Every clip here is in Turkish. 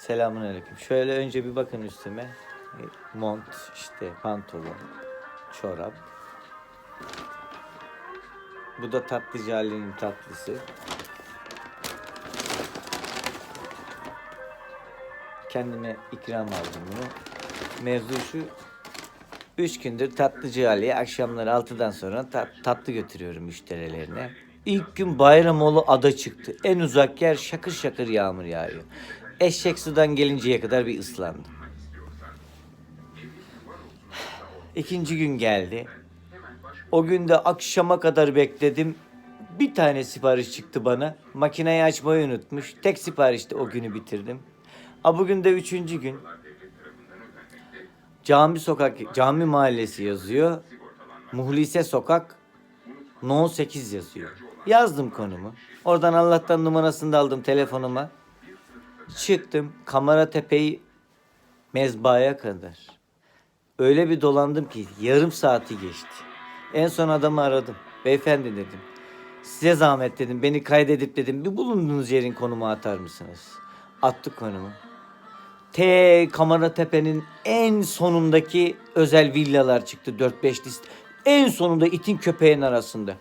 Selamun aleyküm. Şöyle önce bir bakın üstüme. Mont, işte pantolon, çorap. Bu da tatlıcı Ali'nin tatlısı. Kendime ikram aldım bunu. Mevzu şu. Üç gündür tatlıcı Ali'ye akşamları 6'dan sonra tat- tatlı götürüyorum müşterilerine. İlk gün Bayramoğlu ada çıktı. En uzak yer şakır şakır yağmur yağıyor. Eşek sudan gelinceye kadar bir ıslandım. İkinci gün geldi. O gün de akşama kadar bekledim. Bir tane sipariş çıktı bana. Makineyi açmayı unutmuş. Tek siparişte o günü bitirdim. A bugün de üçüncü gün. Cami sokak, cami mahallesi yazıyor. Muhlise sokak No 8 yazıyor. Yazdım konumu. Oradan Allah'tan numarasını da aldım telefonuma. Çıktım Kamara Tepe'yi mezbaya kadar. Öyle bir dolandım ki yarım saati geçti. En son adamı aradım. Beyefendi dedim. Size zahmet dedim. Beni kaydedip dedim. Bir bulunduğunuz yerin konumu atar mısınız? Attık konumu. T Kamara Tepe'nin en sonundaki özel villalar çıktı. 4-5 list. En sonunda itin köpeğin arasında.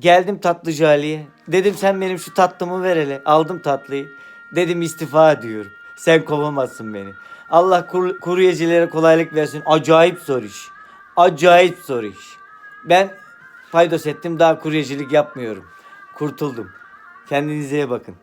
Geldim tatlıcı Ali'ye. Dedim sen benim şu tatlımı ver hele. Aldım tatlıyı. Dedim istifa ediyorum. Sen kovamazsın beni. Allah kur, kuryecilere kolaylık versin. Acayip zor iş. Acayip zor iş. Ben paydos ettim daha kuryecilik yapmıyorum. Kurtuldum. Kendinize iyi bakın.